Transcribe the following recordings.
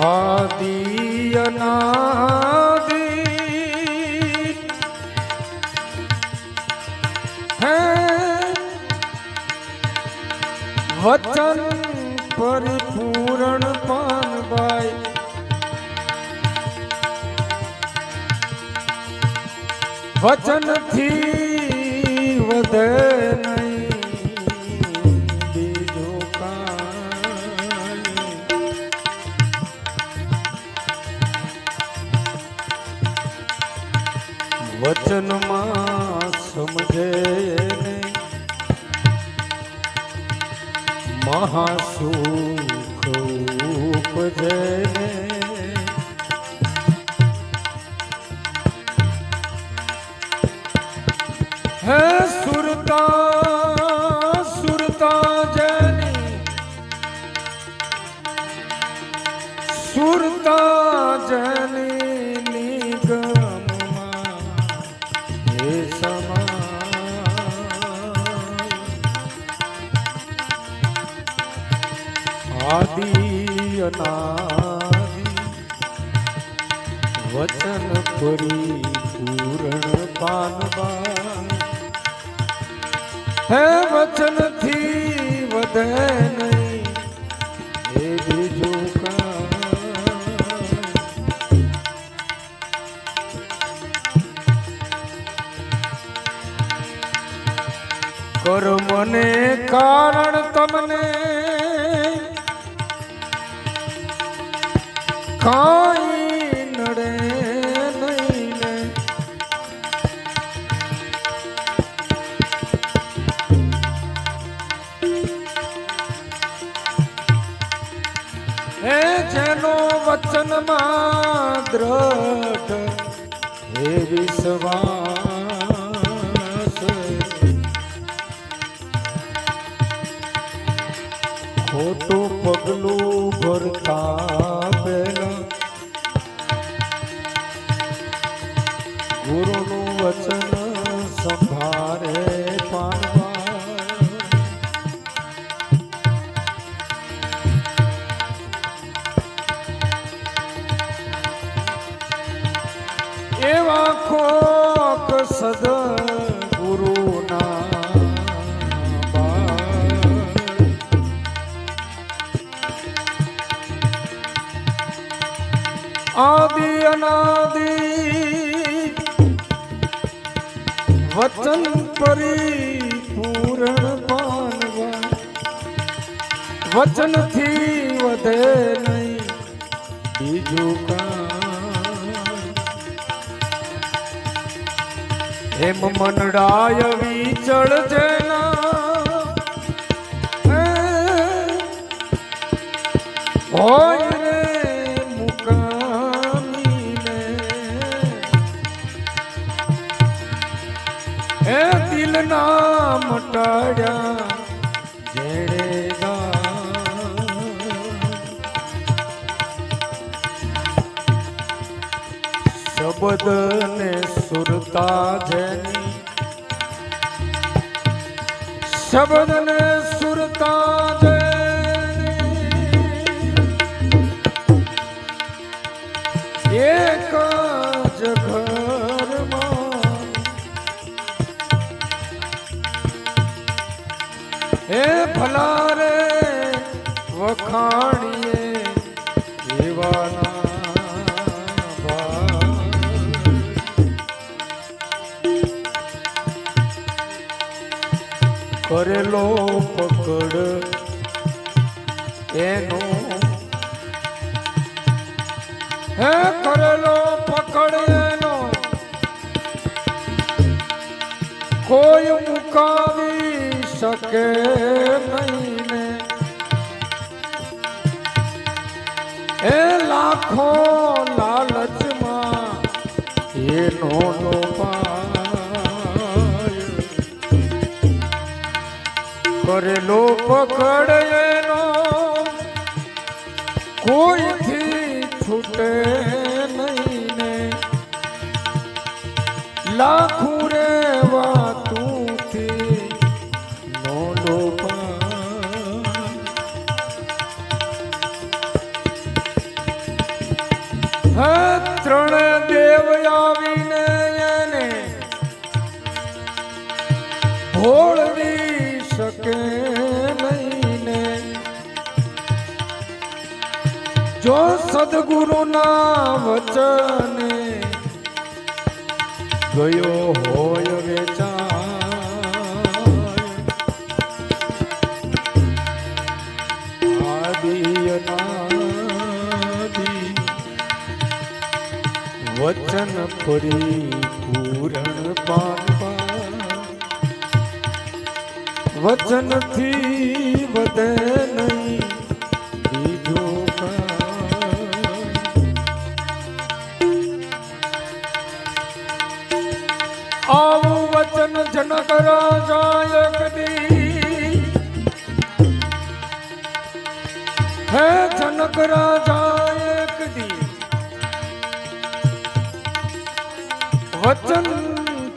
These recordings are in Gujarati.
આદિ અનાદિ હે વચન પરિપૂર્ણ પાનબાઈ વચનથી વધે વચનમાં સમજે મહાસુખ ઉપજે હે સુરતા સુરતા જેની સુરતા જેની નિગમમાં વચનથી વિશ્વાસ ખોટું પગલું ભરતા પહેલા વચન પરિપૂર્ણ પાનવા વચનથી વધે નહીં બીજું કામ. એમ મનડાય વિચળ જેના. હોય એ દિલના મટાડ્યા જેણે. શબ્દ ને સુરતા જેની. શબ્દ ને સુરતા જેની. એક જ કરેલો પકડ. એનો હે કરેલો પકડ એનો. કોઈ મુકાવી શકે નહીં એ લાખો લાલચમાં એનો પકડ એનો કોઈથી છૂટે નહીં ને. લાખું વચને ગયો હોય વેચાય આદિ અનાદિ વચન ફરી પૂરણ પાપા વચનથી વધે નહીં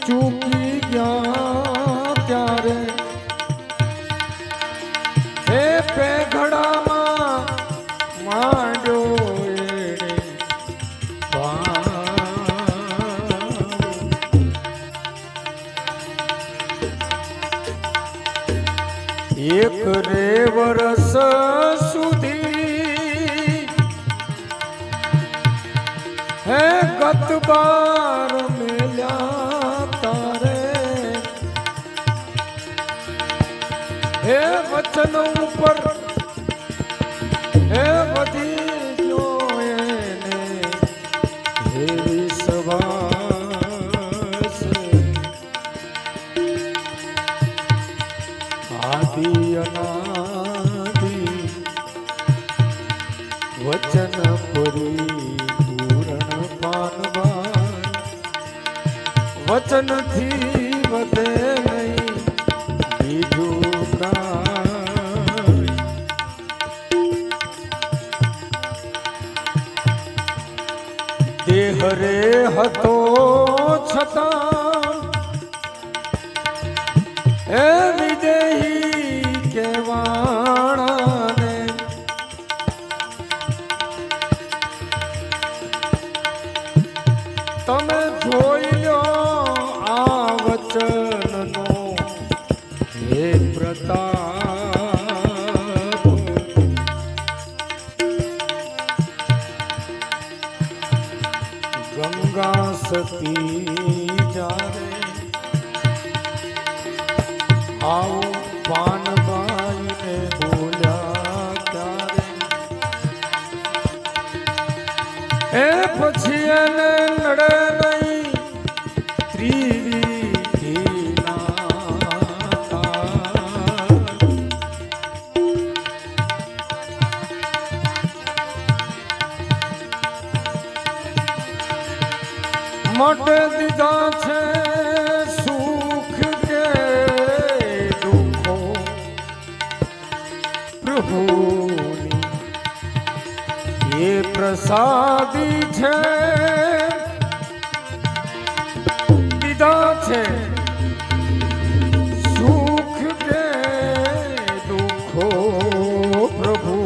ચૂકી ગયા ત્યારે હે પેઘડામાં પાવ. એક રે વરસ સુધી હે ગત વચન ઉપર. હે બધી ગયો એને હે વિશ્વાસ વચન પૂરી પૂરણ પાનવા વચનથી દેહ રે હતો છતાં એ વિદેહી કેવાણાને તમે જોઈ લ્યો આ વચનનો હે પ્રતાપ. એ પછી એને નડે નહીં ત્રિવિધિના તાર. દીધા છે સુખ કે દુઃખો પ્રભુની એ પ્રસાદી છે. દીધા છે. સુખ કે દુઃખો પ્રભુ.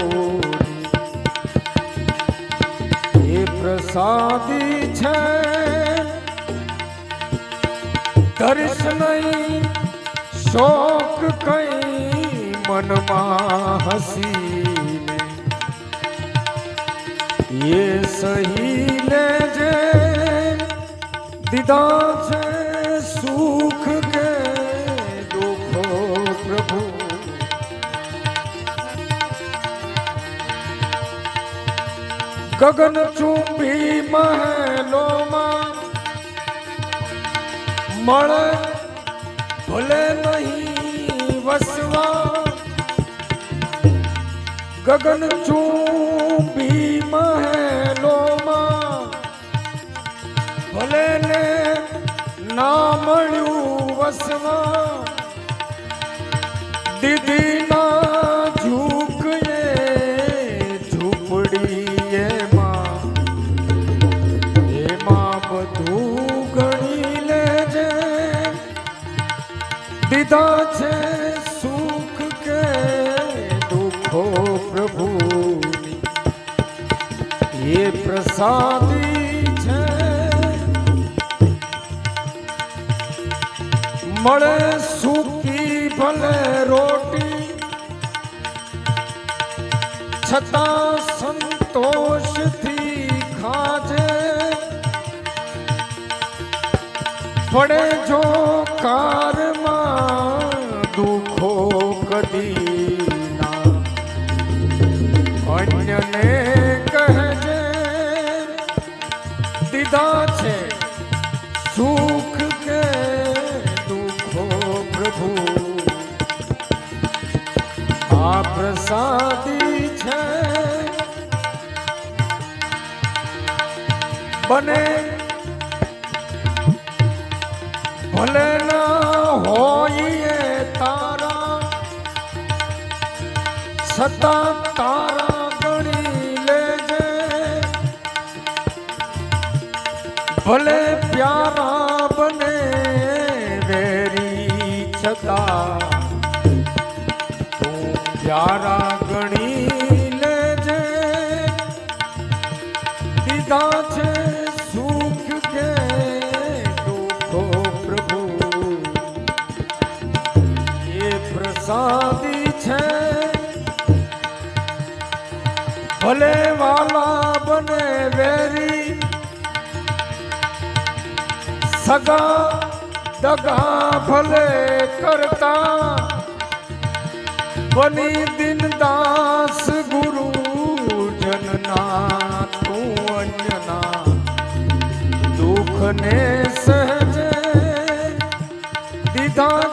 એ પ્રસાદી છે. દર્શ નહીં, શોક કઈ મનમાં હસીને એ સહી લેજે દીધા છે સુખ કે દુઃખો પ્રભુ ગગન ચુંબી મહેલોમાં મળે ભલે નહીં વસવા ગગન ચુંબી ના મળ્યું વસવા. દીદી ના ઝૂકએ ઝૂંપડી એમાં એમાં બધું ગણી લેજે. દીધા છે સુખ કે દુઃખો પ્રભુ એ પ્રસાદી મળે સુખી ભલે રોટી છતાં સંતોષથી ખાજે પડે જો કારમાં પ્રસાદી છે બને ભલે ના હોય તારા સતા તારા ગણી લેજે ભલે પ્યારા બને વેરી છતાં પ્યારા ગણી લેજે. દીધા છે સુખ કે દુઃખો પ્રભુ. એ પ્રસાદી છે. ભલે વાલા બને વેરી. સગા દગા ભલે કરતા. બની દિનદાસ ગુરુ જનના તું અન્યના દુઃખને સહજે દીધા